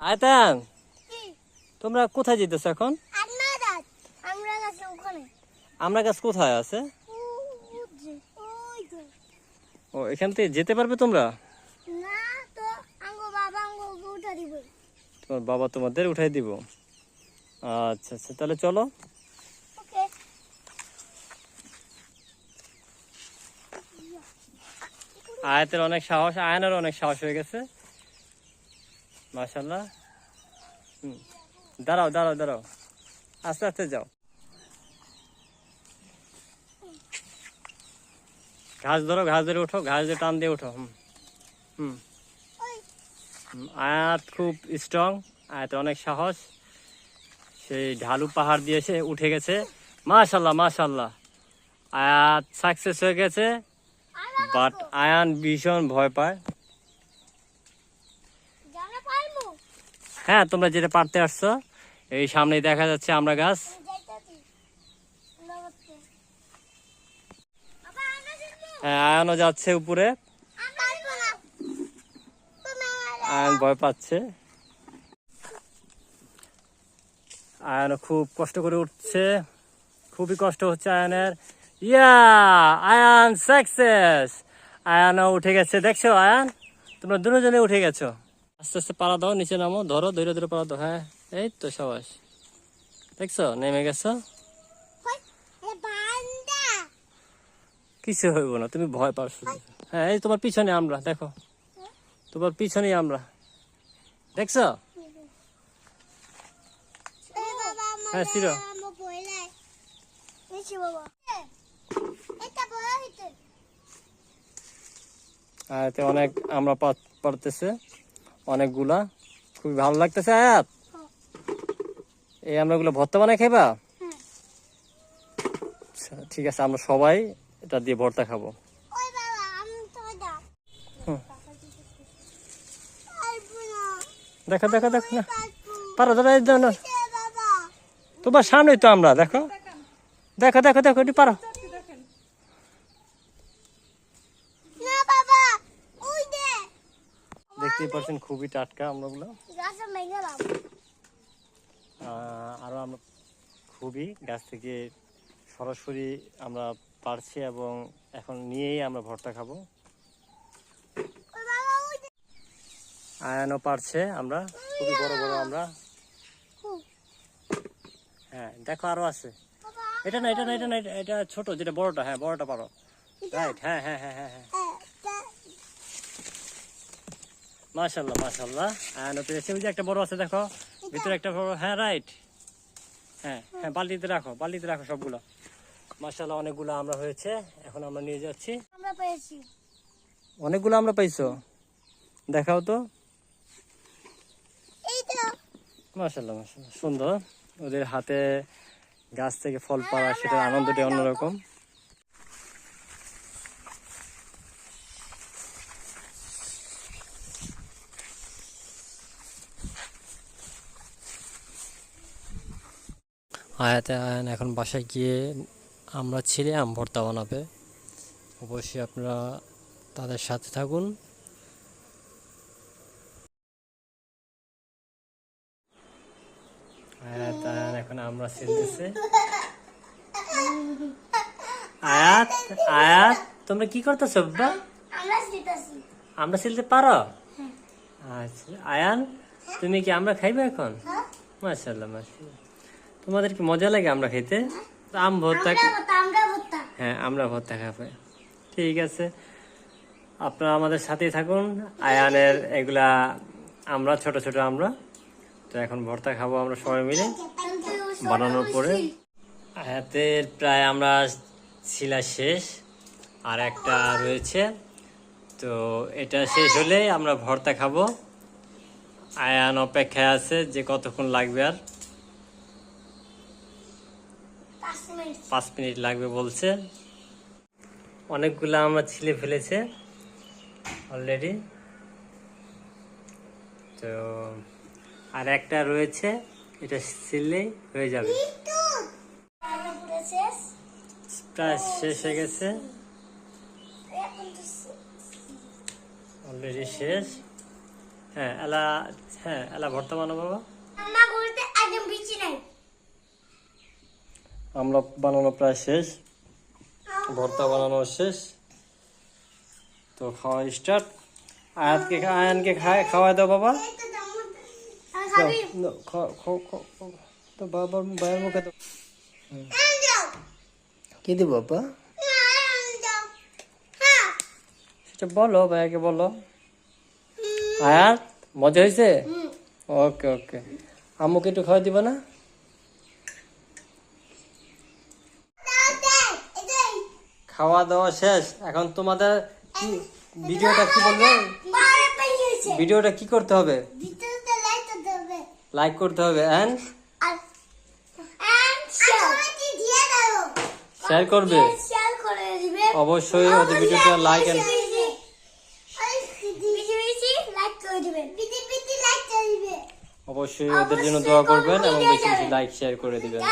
আয়তান তোমরা কোথায় যেতেছো এখন? আমরা গেছি কোথায় আছে? ও এখান থেকে যেতে পারবে তোমরা? তোমার বাবা তোমাদের উঠাই দিব। আচ্ছা আচ্ছা তাহলে চলো। আয়াতের অনেক সাহস আয়নের অনেক সাহস হয়ে গেছে। মাশাল্লাহ হুম। দাঁড়াও দাঁড়াও দাঁড়াও। আস্তে আস্তে যাও। ঘাস ধরো, ঘাস ধরে ওঠো ঘাস দিয়ে টান দিয়ে ওঠো হুম। আয়াত খুব স্ট্রং আয়াতের অনেক সাহস। সেই ঢালু পাহাড় দিয়ে সে উঠে গেছে। মাশাল্লাহ মাশাল্লাহ আয়াত সাকসেস হয়ে গেছে বাট আয়ান ভীষণ ভয় পায় জানা পারব হ্যাঁ তোমরা যেটা পারতে আসছো। এই সামনেই দেখা যাচ্ছে আমরা গাছ। হ্যাঁ আয়ানও যাচ্ছে উপরে। আয়ান ভয় পাচ্ছে। আয়ানও খুব কষ্ট করে উঠছে। খুবই কষ্ট হচ্ছে আয়নের। ইয়া, আয়ান সাকসেস আয়ানও উঠে গেছে। দেখছ আয়ান? তোমরা দুজনে উঠে গেছো। আস্তে আস্তে পাড়া দাও নিচে নামো ধরো ধীরে ধীরে পাড়া দাও হ্যাঁ। এই তো সবাস। দেখছ? নেমে গেছো? কিছু হইব না তুমি ভয় পাও শুধু। হ্যাঁ এই তোমার পিছনে আমরা দেখো। তোমার পিছনেই আমরা। দেখছ? হ্যাঁ, শিরো। আর এতে অনেক আমরা পারতেছে অনেকগুলা। খুবই ভালো লাগতেছে আয়াত। এই আমরা গুলো ভর্তা বানাই খাইবা? আচ্ছা ঠিক আছে আমরা সবাই এটা দিয়ে ভর্তা খাব। দেখো দেখো দেখো না। পারো দাদা তোমার সামনেই তো আমরা দেখো। দেখো দেখো দেখো এটি পারো না বাবা ওই দে দেখতেই পাচ্ছেন খুবই টাটকা আমরা গুলো গাছে মেঘে বাবা আমরা খুবই গাছ থেকে সরাসরি আমরা পারছি এবং এখন নিয়েই আমরা ভর্তা খাব। আয়ানও পারছে আমরা খুবই বড় বড় আমরা। হ্যাঁ দেখো আরও আছে। এটা না এটা না এটা না এটা- এটা ছোট যেটা বড়টা হ্যাঁ বড়টা পারো। রাইট হ্যাঁ হ্যাঁ হ্যাঁ হ্যাঁ হ্যাঁ এটা মাশাল্লাহ মাশাল্লাহ আয়ানও পেরেছে ওই যে একটা বড় আছে দেখো ভিতরে একটা বড় হ্যাঁ রাইট হ্যাঁ হ্যাঁ বালতিতে রাখো বালতিতে রাখো সবগুলো। মাশাল্লাহ অনেকগুলো আমরা হয়েছে এখন আমরা নিয়ে যাচ্ছি। আমরা পেয়েছি। অনেকগুলো আমরা পাইছো? দেখাও তো। এই তো। মাশাল্লাহ মাশাল্লাহ সুন্দর। ওদের হাতে গাছ থেকে ফল পাড়া সেটার আনন্দটাই অন্যরকম। আয়াতে আয়ান এখন বাসায় গিয়ে আমরা ছেড়ে আম ভর্তা বানাবে। অবশ্যই আপনারা তাদের সাথে থাকুন। আয়াত আয়ান এখন আমরা ছেড়তেছে আয়াত আয়াত তোমরা কি করতেছো বাবা আমরা আমরা পারো? আচ্ছা আয়ান তুমি কি আমরা খাইবে এখন? হ্যাঁ। মাশাল্লাহ মাশাল্লাহ তোমাদের কি মজা লাগে আমরা খেতে আম ভর্তা হ্যাঁ আমরা ভর্তা খাবে। ঠিক আছে। আপনারা আমাদের সাথেই থাকুন। আয়ানের এগুলা আমরা ছোট ছোট আমরা। তো এখন ভর্তা খাব আমরা সবাই মিলে। বানানোর পরে। আয়াতের প্রায় আমরা শিলা শেষ। আর একটা রয়েছে। তো এটা শেষ হলে আমরা ভর্তা খাব। আয়ান অপেক্ষায় আছে যে কতক্ষণ লাগবে আর। পাঁচ মিনিট। লাগবে বলছে। অনেকগুলো আমরা ছিলে ফেলেছে অলরেডি তো আর একটা রয়েছে এটা ছিললেই হয়ে যাবে। প্রায় শেষ হয়ে গেছে। অলরেডি শেষ। হ্যাঁ এলা হ্যাঁ এলা ভর্তা বানাবো বাবা। আমরা বানানো প্রায় শেষ। ভর্তা বানানো শেষ। তো খাওয়া স্টার্ট আয়াতকে আয়ানকে খায় খাওয়াই দাও বাবা। তো বাবার ভাইয়ের মুখে তো কি দিব বাবা সেটা বলো ভাইয়াকে বলো। আয়াত মজা হয়েছে? ওকে ওকে। আম্মুকে একটু খাওয়া দিবা না? খাওয়া দাওয়া শেষ। এখন তোমাদের কি ভিডিওটা কি বলবে? ভিডিওটা কি করতে হবে? লাইক করতে হবে শেয়ার করবে। অবশ্যই ওদের ভিডিওটা লাইক অবশ্যই ওদের জন্য দোয়া করবেন এবং বেশি বেশি লাইক শেয়ার করে দিবেন।